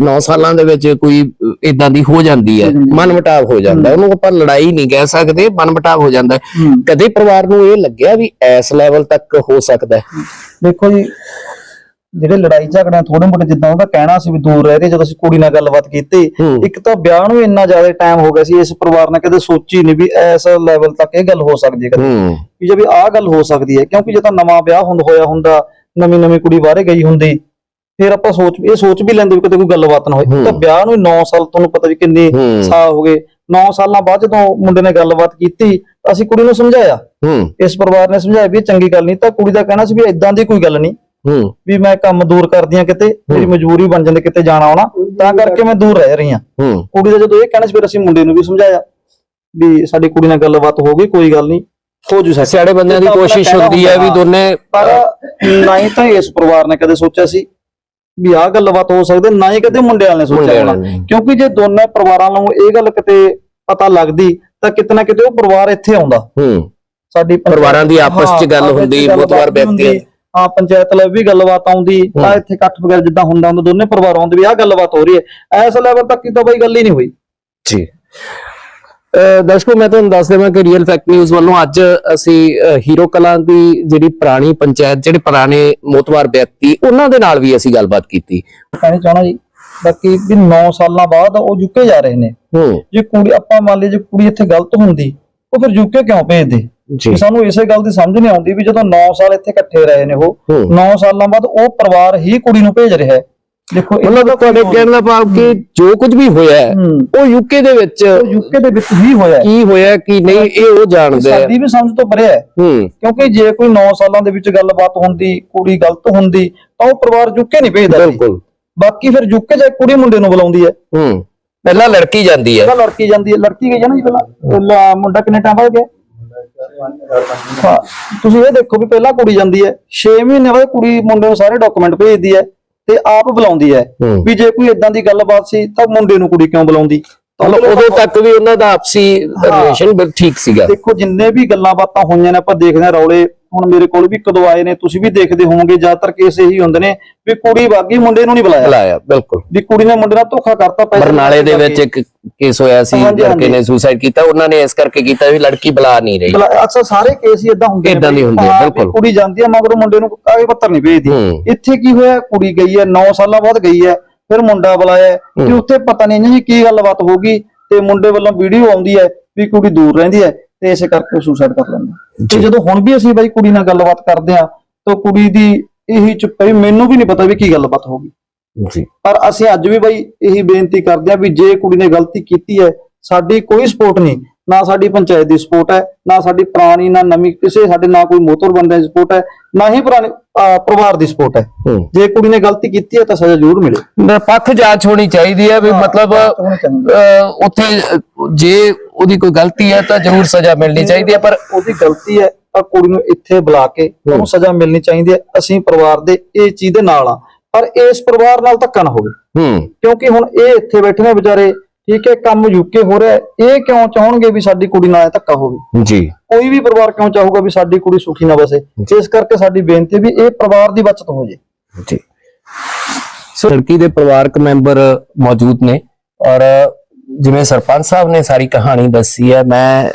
9 ਸਾਲਾਂ ਦੇ ਵਿੱਚ ਕੋਈ ਇਦਾਂ ਦੀ ਹੋ ਜਾਂਦੀ ਹੈ ਹੈ। ਮਨਮਟਾਵ ਹੋ ਜਾਂਦਾ। ਉਹਨੂੰ ਆਪਾਂ ਲੜਾਈ ਨਹੀਂ ਕਹਿ ਸਕਦੇ ਮਨਮਟਾਵ ਹੋ ਜਾਂਦਾ। ਕਦੇ ਪਰਿਵਾਰ ਨੂੰ ਇਹ ਲੱਗਿਆ ਵੀ ਐਸ ਲੈਵਲ ਤੱਕ ਹੋ ਸਕਦਾ ਦੇਖੋ ਜੀ ਜਿਹੜੇ ਲੜਾਈ ਝਗੜਿਆਂ ਥੋੜੇ ਮੋਟੇ ਜਿੱਦਾਂ ਉਹਦਾ ਕਹਿਣਾ ਸੀ ਵੀ ਦੂਰ ਰਹਿ ਰਹੇ ਜਦੋਂ ਅਸੀਂ ਕੁੜੀ ਨਾਲ ਗੱਲਬਾਤ ਕੀਤੀ। ਇੱਕ ਤਾਂ ਵਿਆਹ ਨੂੰ ਇੰਨਾ ਜ਼ਿਆਦਾ ਟਾਈਮ ਹੋ ਗਿਆ ਸੀ ਇਸ ਪਰਿਵਾਰ ਨੇ ਕਦੇ ਸੋਚੀ ਨਹੀਂ ਵੀ ਇਸ ਲੈਵਲ ਤੱਕ ਇਹ ਗੱਲ ਹੋ ਸਕਦੀ ਹੈ ਵੀ ਜੇ ਵੀ ਆਹ ਗੱਲ ਹੋ ਸਕਦੀ ਹੈ ਕਿਉਂਕਿ ਜੇ ਤਾਂ ਨਵਾਂ ਵਿਆਹ ਹੁੰਦਾ ਹੋਇਆ ਹੁੰਦਾ ਨਵੀਂ ਨਵੀਂ ਕੁੜੀ ਬਾਹਰੇ ਗਈ ਹੁੰਦੀ ਫਿਰ ਆਪਾਂ ਸੋਚ ਇਹ ਸੋਚ ਵੀ ਲੈਂਦੇ ਵੀ ਕਿਤੇ ਕੋਈ ਗੱਲਬਾਤ ਨਾ ਹੋਏ। ਹੂੰ। ਤਾਂ ਵਿਆਹ ਨੂੰ 9 ਸਾਲ ਤੁਹਾਨੂੰ ਪਤਾ ਵੀ ਕਿੰਨੇ। ਸਾਲ ਹੋ ਗਏ। 9 ਸਾਲਾਂ ਬਾਅਦ ਜਦੋਂ ਮੁੰਡੇ ਨੇ ਗੱਲਬਾਤ ਕੀਤੀ ਤਾਂ ਅਸੀਂ ਕੁੜੀ ਨੂੰ ਸਮਝਾਇਆ। ਇਸ ਪਰਿਵਾਰ ਨੇ ਸਮਝਾਇਆ ਵੀ ਇਹ ਚੰਗੀ ਗੱਲ ਨਹੀਂ ਤਾਂ ਕੁੜੀ ਦਾ ਕਹਿਣਾ ਸੀ ਵੀ ਇਦਾਂ ਦੀ ਕੋਈ ਗੱਲ ਨਹੀਂ। ਹੂੰ। ਵੀ ਮੈਂ ਕੰਮ ਦੂਰ ਕਰਦੀ ਆ ਕਿਤੇ ਮੇਰੀ ਮਜਬੂਰੀ ਬਣ ਜਾਂਦੀ ਕਿਤੇ ਜਾਣਾ ਆਉਣਾ ਤਾਂ ਕਰਕੇ ਮੈਂ ਦੂਰ ਰਹਿ ਰਹੀ ਆ ਹੂੰ। ਕੁੜੀ ਦਾ ਜਦੋਂ ਇਹ ਕਹਿਣਾ ਸੀ ਫਿਰ ਅਸੀਂ ਮੁੰਡੇ ਨੂੰ ਵੀ ਸਮਝਾਇਆ ਵੀ ਸਾਡੀ ਕੁੜੀ ਨਾਲ ਗੱਲਬਾਤ ਹੋ ਗਈ ਕੋਈ ਗੱਲ ਨਹੀਂ। ਹੋ ਜੂ ਸਕਦਾ ਸਿਆੜੇ ਬੰਦਿਆਂ ਦੀ ਕੋਸ਼ਿਸ਼ ਹੁੰਦੀ ਹੈ ਵੀ। ਦੋਨੇ ਪਰ ਨਾ ਹੀ ਤਾਂ ਇਸ ਪਰਿਵਾਰ ਨੇ ਕਦੇ ਸੋਚਿਆ ਸੀ ਵੀ ਆਹ ਗੱਲਬਾਤ ਹੋ ਸਕਦੀ ਨਾ ਹੀ ਕਦੇ ਮੁੰਡੇ ਵਾਲਿਆਂ ਨੇ ਸੋਚਿਆ ਹੋਣਾ। ਨੇ। ਕਿਉਂਕਿ ਜੇ ਦੋਨੇ ਪਰਿਵਾਰਾਂ ਨੂੰ ਇਹ ਗੱਲ ਕਿਤੇ ਪਤਾ ਲੱਗਦੀ ਤਾਂ ਕਿਤੇ ਨਾ ਕਿਤੇ ਉਹ ਪਰਿਵਾਰ ਇੱਥੇ ਆਉਂਦਾ। ਹੂੰ। ਸਾਡੀ ਪਰਿਵਾਰਾਂ ਦੀ ਆਪਸ 'ਚ ਹਾਂ, ਗੱਲ ਹੁੰਦੀ, ਗੱਲਬਾਤ ਮੁਤਬਰ ਵੀ ਹੁੰਦੀ। ਵਿਅਕਤੀਆਂ ਹਾਂ ਪੰਚਾਇਤ ਲਈ ਵੀ ਗੱਲਬਾਤ ਆਉਂਦੀ ਹੂੰ। ਇੱਥੇ ਇਕੱਠ ਵਗੈਰਾ ਜਿੱਦਾਂ ਹੁੰਦਾ ਹੁੰਦਾ ਦੋਨੇ ਪਰਿਵਾਰ ਆਉਂਦੇ ਵੀ ਆਹ ਗੱਲਬਾਤ ਹੋ ਰਹੀ ਹੈ। ਐਸ ਲੈਵਲ ਤੱਕ ਤਾਂ ਬਈ ਗੱਲ ਹੀ ਨਹੀਂ ਹੋਈ। ਜੀ। ਦਰਸ਼ਕੋ ਮੈਂ ਤੁਹਾਨੂੰ ਦੱਸ ਦੇਵਾਂ ਕਿ ਰੀਅਲ ਫੈਕਟ ਨਿਊਜ਼ ਵੱਲੋਂ ਅੱਜ ਅਸੀਂ ਹੀਰੋ ਕਲਾਂ ਦੀ ਜਿਹੜੀ ਪੁਰਾਣੀ ਪੰਚਾਇਤ ਜਿਹੜੇ ਪੁਰਾਣੇ ਮੋਤਵਾਰ ਵਿਅਕਤੀ ਉਹਨਾਂ ਦੇ ਨਾਲ ਵੀ ਅਸੀਂ ਗੱਲਬਾਤ ਕੀਤੀ। ਕਹਿਣਾ ਚਾਹਣਾ ਜੀ ਬਾਕੀ ਵੀ 9 ਸਾਲਾਂ ਬਾਅਦ ਉਹ ਯੂਕੇ ਜਾ ਰਹੇ ਨੇ। ਜੇ ਕੁੜੀ ਆਪਾਂ ਮੰਨ ਲਈ ਜੇ ਕੁੜੀ ਇੱਥੇ ਗਲਤ ਹੁੰਦੀ ਉਹ ਫਿਰ ਯੂਕੇ ਕਿਉਂ ਭੇਜਦੇ? ਜੀ। ਸਾਨੂੰ ਇਸੇ ਗੱਲ ਦੀ ਸਮਝ ਨਹੀਂ ਆਉਂਦੀ ਵੀ ਜਦੋਂ 9 ਸਾਲ ਇੱਥੇ ਇਕੱਠੇ ਰਹੇ ਨੇ ਉਹ ਹੂੰ। 9 ਸਾਲਾਂ ਬਾਅਦ ਉਹ ਪਰਿਵਾਰ ਹੀ ਕੁੜੀ ਨੂੰ ਭੇਜ ਰਿਹਾ ਹੈ। ਦੇਖੋ ਉਹਨਾਂ ਦਾ ਤੁਹਾਡੇ ਕਹਿਣ ਦਾ ਭਾਵ ਕਿ ਜੋ ਕੁਝ ਵੀ ਹੋਇਆ ਉਹ ਯੂਕੇ ਦੇ ਵਿੱਚ ਯੂਕੇ ਦੇ ਵਿੱਚ ਹੀ ਹੋਇਆ ਹੈ। ਕੀ ਹੋਇਆ ਕੀ ਨਹੀਂ ਇਹ ਉਹ ਜਾਣਦੇ ਆ। ਸਾਡੀ ਵੀ ਸਮਝ ਤੋਂ ਪਰੇ ਹੈ। ਕਿਉਂਕਿ ਜੇ ਕੋਈ 9 ਸਾਲਾਂ ਦੇ ਵਿੱਚ ਗੱਲਬਾਤ ਹੁੰਦੀ ਕੁੜੀ ਗਲਤ ਹੁੰਦੀ ਤਾਂ ਉਹ ਪਰਿਵਾਰ ਯੂਕੇ ਨਹੀਂ ਭੇਜਦਾ। ਬਿਲਕੁਲ। ਬਾਕੀ ਫਿਰ ਯੂਕੇ ਜਾ ਕੁੜੀ ਮੁੰਡੇ ਨੂੰ ਬੁਲਾਉਂਦੀ ਹੈ। ਹੂੰ। ਪਹਿਲਾਂ ਲੜਕੀ ਜਾਂਦੀ ਹੈ। ਪਹਿਲਾਂ ਲੜਕੀ ਜਾਂਦੀ ਹੈ। ਲੜਕੀ ਗਈ ਹੈ ਨਾ ਜੀ ਪਹਿਲਾਂ। ਪਹਿਲਾਂ ਮੁੰਡਾ ਕਿੰਨੇ ਟਾਈਮ ਬਾਅਦ ਗਿਆ? ਹਾਂ ਤੁਸੀਂ ਇਹ ਦੇਖੋ ਵੀ ਪਹਿਲਾਂ ਕੁੜੀ ਜਾਂਦੀ ਹੈ 6 ਮਹੀਨੇ ਬਾਅਦ ਕੁੜੀ ਮੁੰਡੇ ਨੂੰ ਸਾਰੇ ਡਾਕੂਮੈਂਟ ਭੇਜਦੀ ਹੈ ਤੇ ਆਪ ਬੁਲਾਉਂਦੀ ਹੈ। ਵੀ ਜੇ ਕੋਈ ਇਦਾਂ ਦੀ ਗੱਲਬਾਤ ਸੀ ਤਾਂ ਮੁੰਡੇ ਨੂੰ ਕੁੜੀ ਕਿਉਂ ਬੁਲਾਉਂਦੀ ਮਤਲਬ ਉਦੋਂ ਤੱਕ ਵੀ ਉਹਨਾਂ ਦਾ ਆਪਸੀ। ਰਿਲੇਸ਼ਨ ਠੀਕ ਸੀਗਾ ਦੇਖੋ ਜਿੰਨੇ ਵੀ ਗੱਲਾਂ ਬਾਤਾਂ ਹੋਈਆਂ ਨੇ ਆਪਾਂ ਦੇਖਦੇ ਹਾਂ ਰੌਲੇ ਹੁਣ ਮੇਰੇ ਕੋਲ ਵੀ ਕਦੋਂ ਆਏ ਨੇ ਤੁਸੀਂ ਵੀ ਦੇਖਦੇ ਹੋਵੋਗੇ ਜ਼ਿਆਦਾਤਰ ਕੇਸ ਇਹੀ ਹੁੰਦੇ ਨੇ ਵੀ ਕੁੜੀ ਵਾਗੀ ਮੁੰਡੇ ਨੂੰ ਨਹੀਂ ਬੁਲਾਇਆ। ਬੁਲਾਇਆ ਬਿਲਕੁਲ। ਵੀ ਕੁੜੀ ਨੇ ਮੁੰਡੇ ਨਾਲ ਧੋਖਾ ਕਰਤਾ ਪੈਸੇ ਬਰਨਾਲੇ ਦੇ ਵਿੱਚ ਇੱਕ ਕੇਸ ਹੋਇਆ ਸੀ ਲੜਕੇ। ਨੇ ਸੁਸਾਈਡ ਕੀਤਾ ਉਹਨਾਂ ਨੇ ਇਸ ਕਰਕੇ ਕੀਤਾ ਵੀ ਲੜਕੀ ਬੁਲਾ ਨਹੀਂ ਰਹੀ। ਅਕਸਰ ਸਾਰੇ ਕੇਸ ਹੀ ਇਦਾਂ ਹੁੰਦੇ ਏਦਾਂ ਬਈ ਦੇ ਹੁੰਦੇ ਬਿਲਕੁਲ। ਕੁੜੀ ਜਾਂਦੀ ਹੈ ਮਗਰ ਮੁੰਡੇ ਨੂੰ ਕਾਗਜ਼ ਪੱਤਰ ਨਹੀਂ ਭੇਜਦੀ। ਇੱਥੇ ਕੀ ਹੋਇਆ? ਕੁੜੀ ਗਈ ਹੈ 9 ਸਾਲਾਂ ਬਾਅਦ ਗਈ ਹੈ ਫਿਰ ਮੁੰਡਾ ਬੁਲਾਇਆ ਤੇ ਉੱਥੇ ਪਤਾ ਨਹੀਂ ਦੀ ਕੀ ਗੱਲਬਾਤ ਹੋਗੀ ਤੇ ਮੁੰਡੇ ਵੱਲੋਂ ਵੀਡੀਓ ਆਉਂਦੀ ਹੈ ਵੀ ਕੁੜੀ ਦੂਰ ਰਹਿੰਦੀ ਹੈ। ਤੇ ਇਸੇ ਕਰਕੇ ਸੁਸਾਈਡ ਕਰ ਲੈਂਦਾ। ਤੇ ਜਦੋਂ ਹੁਣ ਵੀ ਅਸੀਂ ਬਾਈ ਕੁੜੀ ਨਾਲ ਗੱਲਬਾਤ ਕਰਦੇ ਆ ਤਾਂ ਕੁੜੀ ਦੀ ਇਹੀ ਚੁੱਪ ਹੈ ਮੈਨੂੰ ਵੀ ਨਹੀਂ ਪਤਾ ਵੀ ਕੀ ਗੱਲਬਾਤ ਹੋਗੀ ਜੀ। ਪਰ ਅਸੀਂ ਅੱਜ ਵੀ ਬਾਈ ਇਹੀ ਬੇਨਤੀ ਕਰਦੇ ਆ ਵੀ ਜੇ ਕੁੜੀ ਨੇ ਗਲਤੀ ਕੀਤੀ ਹੈ ਸਾਡੀ ਕੋਈ ਸਪੋਰਟ ਨਹੀਂ। ਨਾ ਸਾਡੀ ਪੰਚਾਇਤ ਦੀ ਸਪੋਰਟ ਹੈ ਨਾ ਸਾਡੀ ਪੁਰਾਣੀ ਨਾ ਨਵੀਂ ਕਿਸੇ ਸਾਡੇ ਨਾ ਕੋਈ ਮੋਤਰ ਬੰਦੇ ਦੀ ਸਪੋਰਟ ਹੈ ਨਾ ਹੀ ਪੁਰਾਣੇ ਪਰਿਵਾਰ ਦੀ ਸਪੋਰਟ ਹੈ। ਜੇ ਕੁੜੀ ਨੇ ਗਲਤੀ ਕੀਤੀ ਹੈ ਤਾਂ ਸਜ਼ਾ ਜ਼ਰੂਰ ਮਿਲੇ। ਨਿਰਪੱਖ ਜਾਂਚ ਹੋਣੀ ਚਾਹੀਦੀ ਹੈ ਵੀ ਮਤਲਬ ਉੱਥੇ ਜੇ ਉਹਦੀ ਕੋਈ ਗਲਤੀ ਹੈ ਤਾਂ ਜ਼ਰੂਰ ਸਜ਼ਾ ਮਿਲਣੀ ਚਾਹੀਦੀ ਹੈ ਪਰ ਉਹਦੀ ਗਲਤੀ ਹੈ ਤਾਂ ਕੁੜੀ ਨੂੰ ਇੱਥੇ ਬੁਲਾ ਕੇ ਉਹਨੂੰ ਸਜ਼ਾ ਮਿਲਣੀ ਚਾਹੀਦੀ ਹੈ। ਅਸੀਂ ਪਰਿਵਾਰ ਦੇ ਇਹ ਚੀਜ਼ ਦੇ ਨਾਲ ਆ ਪਰ ਇਸ ਪਰਿਵਾਰ ਨਾਲ ਧੱਕਾ ਨਾ ਹੋਵੇ। ਕਿਉਂਕਿ ਹੁਣ ਇਹ ਇੱਥੇ ਬੈਠੇ ਨੇ ਵਿਚਾਰੇ ਠੀਕ ਹੈ ਕੰਮ ਯੂਕੇ ਹੋ ਰਿਹਾ ਹੈ, ਇਹ ਕਿਉਂ ਚਾਹਣਗੇ ਵੀ ਸਾਡੀ ਕੁੜੀ ਨਾਲ ਧੱਕਾ ਹੋਵੇ? ਜੀ। ਕੋਈ ਵੀ ਪਰਿਵਾਰ ਕਿਉਂ ਚਾਹੂਗਾ ਵੀ ਸਾਡੀ ਕੁੜੀ ਸੁਖੀ ਨਾ ਵਸੇ? ਇਸ ਕਰਕੇ ਸਾਡੀ ਬੇਨਤੀ ਵੀ ਇਹ ਪਰਿਵਾਰ ਦੀ ਬਚਤ ਹੋ ਜੇ। ਜੀ। ਸੋ ਲੜਕੀ ਦੇ ਪਰਿਵਾਰਕ ਮੈਂਬਰ ਮੌਜੂਦ ਨੇ ਔਰ ਜਿਵੇਂ ਸਰਪੰਚ ਸਾਹਿਬ ਨੇ ਸਾਰੀ ਕਹਾਣੀ ਦੱਸੀ ਹੈ ਮੈਂ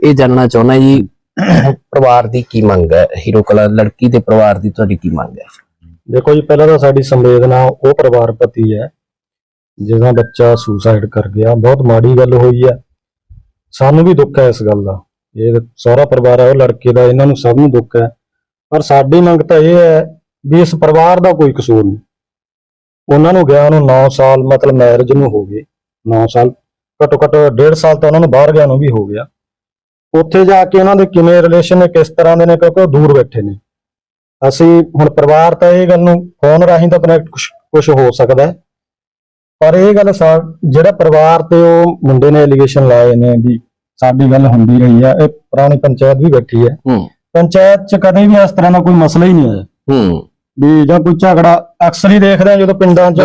ਇਹ ਜਾਣਨਾ ਚਾਹੁੰਦਾ ਜੀ ਪਰਿਵਾਰ ਦੀ ਕੀ ਮੰਗ ਹੈ? ਹੀਰੋ ਕਲਾ ਲੜਕੀ ਦੇ ਪਰਿਵਾਰ ਦੀ ਤੁਹਾਡੀ ਕੀ ਮੰਗ ਹੈ? ਦੇਖੋ ਜੀ ਪਹਿਲਾਂ ਤਾਂ ਸਾਡੀ ਸੰਵੇਦਨਾ ਉਹ ਪਰਿਵਾਰ ਪ੍ਰਤੀ ਹੈ ਜਿਹਦਾ ਬੱਚਾ ਸੁਸਾਈਡ ਕਰ ਗਿਆ, ਬਹੁਤ ਮਾੜੀ ਗੱਲ ਹੋਈ ਹੈ ਸਾਨੂੰ ਵੀ ਦੁੱਖ ਹੈ ਇਸ ਗੱਲ ਦਾ। ਇਹ ਸਹੁਰਾ ਪਰਿਵਾਰ ਹੈ ਉਹ ਲੜਕੇ ਦਾ, ਇਹਨਾਂ ਨੂੰ ਸਭ ਨੂੰ ਦੁੱਖ ਹੈ। ਪਰ ਸਾਡੀ ਮੰਗ ਤਾਂ ਇਹ ਹੈ ਵੀ ਇਸ ਪਰਿਵਾਰ ਦਾ ਕੋਈ ਕਸੂਰ ਨਹੀਂ। ਉਹਨਾਂ ਨੂੰ ਗਿਆ ਨੂੰ 9 ਸਾਲ, ਮਤਲਬ ਮੈਰਿਜ ਨੂੰ ਹੋ ਗਏ। 9 ਸਾਲ, ਘੱਟੋ ਘੱਟ 1.5 ਸਾਲ ਤਾਂ ਉਹਨਾਂ ਨੂੰ ਬਾਹਰ ਗਿਆ ਨੂੰ ਵੀ ਹੋ ਗਿਆ। ਉੱਥੇ ਜਾ ਕੇ ਉਹਨਾਂ ਦੇ ਕਿਵੇਂ ਰਿਲੇਸ਼ਨ ਨੇ, ਕਿਸ ਤਰ੍ਹਾਂ ਦੇ ਨੇ, ਕਿਉਂਕਿ ਉਹ ਦੂਰ ਬੈਠੇ ਨੇ। ਅਸੀਂ ਹੁਣ ਪਰਿਵਾਰ ਤਾਂ ਇਹ ਗੱਲ ਨੂੰ ਫੋਨ ਰਾਹੀਂ ਤਾਂ ਕਨੈਕਟ ਕੁਝ ਹੋ ਸਕਦਾ ਹੈ। ਪਰ ਇਹ ਗੱਲ ਜਿਹੜਾ ਪਰਿਵਾਰ ਤੇ ਉਹ ਮੁੰਡੇ ਨੇ ਐਲੀਗੇਸ਼ਨ ਲਾਏ ਨੇ ਵੀ ਸਾਡੀ ਗੱਲ ਹੁੰਦੀ ਰਹੀ ਹੈ ਇਹ ਪੁਰਾਣੀ ਪੰਚਾਇਤ ਵੀ ਬੈਠੀ ਹੈ। ਪੰਚਾਇਤ 'ਚ ਕਦੇ ਵੀ ਇਸ ਤਰ੍ਹਾਂ ਦਾ ਕੋਈ ਮਸਲਾ ਹੀ ਨਹੀਂ ਆਇਆ। ਹੂੰ। ਵੀ ਜਾਂ ਕੋਈ ਝਗੜਾ ਅਕਸਰ ਹੀ ਦੇਖਦੇ ਆ ਜਦੋਂ ਪਿੰਡਾਂ 'ਚ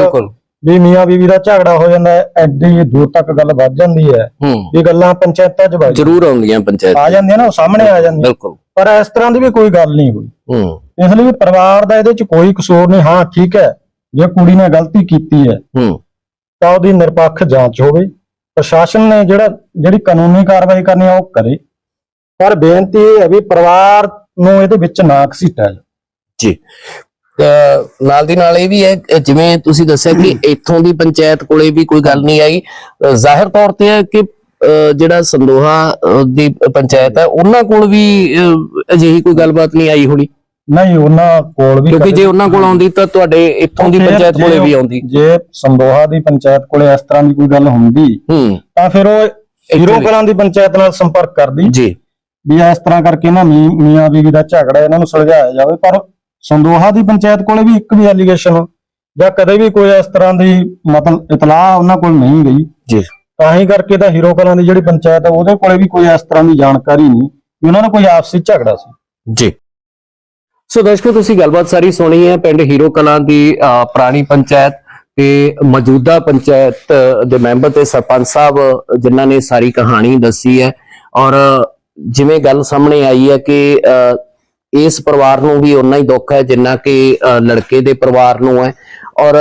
ਵੀ ਮੀਆਂ ਬੀਵੀ ਦਾ ਝਗੜਾ ਹੋ ਜਾਂਦਾ ਹੈ ਐਡੀ ਦੂਰ ਤੱਕ ਗੱਲ ਵੱਧ ਜਾਂਦੀ ਹੈ। ਇਹ ਗੱਲਾਂ ਪੰਚਾਇਤਾਂ 'ਚ ਵੱਜ ਜ਼ਰੂਰ ਆਉਂਦੀਆਂ ਪੰਚਾਇਤ ਆ ਜਾਂਦੀਆਂ ਨਾ ਉਹ ਸਾਹਮਣੇ ਆ ਜਾਂਦੀਆਂ। ਬਿਲਕੁਲ। ਪਰ ਇਸ ਤਰ੍ਹਾਂ ਦੀ ਵੀ ਕੋਈ ਗੱਲ ਨਹੀਂ ਹੋਈ। ਹੂੰ। ਇਸ ਲਈ ਪਰਿਵਾਰ ਦਾ ਇਹਦੇ 'ਚ ਕੋਈ ਕਸੂਰ ਨਹੀਂ। ਹਾਂ ਠੀਕ ਹੈ ਜੇ ਕੁੜੀ ਨੇ ਗਲਤੀ ਕੀਤੀ ਹੈ ਹੂੰ। ਤਾਂ ਉਹਦੀ ਨਿਰਪੱਖ ਜਾਂਚ ਹੋਵੇ। ਪ੍ਰਸ਼ਾਸਨ ਨੇ ਜਿਹੜਾ, ਜਿਹੜੀ ਕਾਨੂੰਨੀ ਕਾਰਵਾਈ ਕਰਨੀ ਆ ਉਹ ਕਰੇ। ਪਰ ਬੇਨਤੀ ਇਹ ਹੈ ਵੀ ਪਰਿਵਾਰ ਨੂੰ ਇਹਦੇ ਵਿੱਚ ਨਾ ਘਸੀਟਿਆ ਜੀ। ਨਾਲ ਦੀ ਨਾਲ ਇਹ ਵੀ ਹੈ ਜਿਵੇਂ ਤੁਸੀਂ ਦੱਸਿਆ ਕਿ ਇੱਥੋਂ ਦੀ ਪੰਚਾਇਤ ਕੋਲੇ ਵੀ ਕੋਈ ਗੱਲ ਨਹੀਂ ਆਈ। ਜ਼ਾਹਿਰ ਤੌਰ ਤੇ ਹੈ ਕਿ ਜਿਹੜਾ ਸੰਦੋਹਾ ਦੀ ਪੰਚਾਇਤ ਹੈ, ਉਹਨਾਂ ਕੋਲ ਵੀ ਅਜਿਹੀ ਕੋਈ ਗੱਲਬਾਤ ਨਹੀਂ ਆਈ ਹੋਣੀ। ਨਹੀਂ ਉਹਨਾਂ ਕੋਲ ਵੀ ਕਿਉਂਕਿ ਜੇ ਉਹਨਾਂ ਕੋਲ ਆਉਂਦੀ ਤਾਂ ਤੁਹਾਡੇ ਇੱਥੋਂ ਦੀ ਪੰਚਾਇਤ ਕੋਲੇ ਵੀ ਆਉਂਦੀ। ਜੇ ਸੰਦੋਹਾ ਦੀ ਪੰਚਾਇਤ ਕੋਲੇ ਇਸ ਤਰ੍ਹਾਂ ਦੀ ਕੋਈ ਗੱਲ ਹੁੰਦੀ ਹੂੰ। ਤਾਂ ਫਿਰ ਉਹ ਵੀ- ਕਲਾਂ ਦੀ ਪੰਚਾਇਤ ਨਾਲ ਸੰਪਰਕ ਕਰਦੀ। ਜੀ। ਵੀ ਇਸ ਤਰ੍ਹਾਂ ਕਰਕੇ ਨਾ ਮੀਆਂ ਬੀਵੀ ਦਾ ਝਗੜਾ ਇਹਨਾਂ ਨੂੰ ਸੁਲਝਾਇਆ ਜਾਵੇ ਪਰ ਸੰਦੋਹਾ ਦੀ ਪੰਚਾਇਤ ਕੋਲੇ ਵੀ ਇੱਕ ਵੀ ਐਲੀਗੇਸ਼ਨ ਜਾਂ ਕਦੇ ਵੀ ਕੋਈ ਇਸ ਤਰ੍ਹਾਂ ਦੀ ਮਤਲਬ ਇਤਲਾਹ ਉਹਨਾਂ ਕੋਲ ਨਹੀਂ ਗਈ। ਜੀ। ਤਾਂ ਹੀ ਕਰਕੇ ਤਾਂ ਹੀਰੋ ਕਲਾਂ ਦੀ ਜਿਹੜੀ ਪੰਚਾਇਤ ਹੈ ਉਹਦੇ ਕੋਲੇ ਵੀ ਕੋਈ ਇਸ ਤਰ੍ਹਾਂ ਦੀ ਜਾਣਕਾਰੀ ਨਹੀਂ ਉਹਨਾਂ ਨੂੰ ਕੋਈ ਆਪਸੀ ਝਗੜਾ ਸੀ। ਜੀ। ਸੋ ਦਰਸ਼ਕੋ, ਤੁਸੀਂ ਗੱਲਬਾਤ ਸਾਰੀ ਸੁਣੀ ਹੈ, ਪਿੰਡ ਹੀਰੋ ਕਲਾਂ ਦੀ ਪੁਰਾਣੀ ਪੰਚਾਇਤ ਤੇ ਮੌਜੂਦਾ ਪੰਚਾਇਤ ਦੇ ਮੈਂਬਰ ਤੇ ਸਰਪੰਚ ਸਾਹਿਬ, ਜਿਨ੍ਹਾਂ ਨੇ ਸਾਰੀ ਕਹਾਣੀ ਦੱਸੀ ਹੈ। ਔਰ ਜਿਵੇਂ ਗੱਲ ਸਾਹਮਣੇ ਆਈ ਹੈ ਕਿ ਇਸ ਪਰਿਵਾਰ ਨੂੰ ਵੀ ਉਨਾ ਹੀ ਦੁੱਖ ਹੈ ਜਿੰਨਾ ਕਿ ਲੜਕੇ ਦੇ ਪਰਿਵਾਰ ਨੂੰ ਹੈ। ਔਰ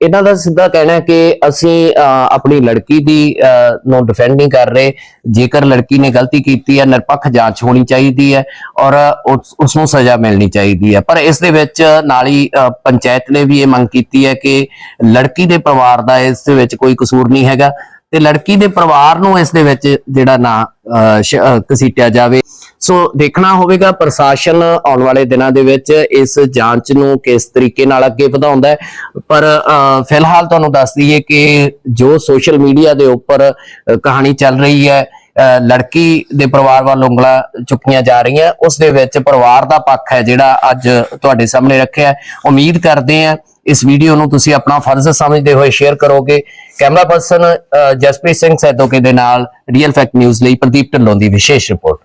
ਇਹਨਾਂ ਦਾ ਸਿੱਧਾ ਕਹਿਣਾ ਹੈ ਕਿ ਅਸੀਂ ਆਪਣੀ ਲੜਕੀ ਦੀ ਅਹ, ਨੂੰ ਡਿਫੈਂਡ ਨਹੀਂ ਕਰ ਰਹੇ। ਜੇਕਰ ਲੜਕੀ ਨੇ ਗਲਤੀ ਕੀਤੀ ਹੈ ਨਿਰਪੱਖ ਜਾਂਚ ਹੋਣੀ ਚਾਹੀਦੀ ਹੈ ਔਰ ਉਸ ਨੂੰ ਸਜ਼ਾ ਮਿਲਣੀ ਚਾਹੀਦੀ ਹੈ। ਪਰ ਇਸ ਦੇ ਵਿੱਚ ਨਾਲ ਹੀ ਪੰਚਾਇਤ ਨੇ ਵੀ ਇਹ ਮੰਗ ਕੀਤੀ ਹੈ ਕਿ ਲੜਕੀ ਦੇ ਪਰਿਵਾਰ ਦਾ ਇਸ ਦੇ ਵਿੱਚ ਕੋਈ ਕਸੂਰ ਨਹੀਂ ਹੈਗਾ। ਤੇ ਲੜਕੀ ਦੇ ਪਰਿਵਾਰ ਨੂੰ ਇਸ ਦੇ ਵਿੱਚ ਜਿਹੜਾ ਨਾ ਅਹ, ਘਸੀਟਿਆ ਜਾਵੇ। ਸੋ ਦੇਖਣਾ ਹੋਵੇਗਾ ਪ੍ਰਸ਼ਾਸਨ ਆਉਣ ਵਾਲੇ ਦਿਨਾਂ ਦੇ ਵਿੱਚ ਇਸ ਜਾਂਚ ਨੂੰ ਕਿਸ ਤਰੀਕੇ ਨਾਲ ਅੱਗੇ ਵਧਾਉਂਦਾ ਹੈ। ਪਰ ਅਹ, ਫਿਲਹਾਲ ਤੁਹਾਨੂੰ ਦੱਸ ਦਈਏ ਕਿ ਜੋ ਸੋਸ਼ਲ ਮੀਡੀਆ ਦੇ ਉੱਪਰ ਕਹਾਣੀ ਚੱਲ ਰਹੀ ਹੈ ਅਹ, ਲੜਕੀ ਦੇ ਪਰਿਵਾਰ ਵੱਲ ਉਂਗਲਾਂ ਚੁੱਕੀਆਂ ਜਾ ਰਹੀਆਂ ਉਸ ਦੇ ਵਿੱਚ ਪਰਿਵਾਰ ਦਾ ਪੱਖ ਹੈ ਜਿਹੜਾ ਅੱਜ ਤੁਹਾਡੇ ਸਾਹਮਣੇ ਰੱਖਿਆ ਉਮੀਦ ਕਰਦੇ ਹਾਂ ਇਸ ਵੀਡੀਓ ਨੂੰ ਤੁਸੀਂ ਆਪਣਾ ਫਰਜ਼ ਸਮਝਦੇ ਹੋਏ ਸ਼ੇਅਰ ਕਰੋਗੇ। ਕੈਮਰਾ ਪਰਸਨ ਜਸਪ੍ਰੀਤ ਸਿੰਘ ਸੈਦੋਕੇ ਦੇ ਨਾਲ ਰੀਅਲ ਫੈਕਟ ਨਿਊਜ਼ ਲਈ ਪ੍ਰਦੀਪ ਢਿੱਲੋਂ ਦੀ ਵਿਸ਼ੇਸ਼ ਰਿਪੋਰਟ।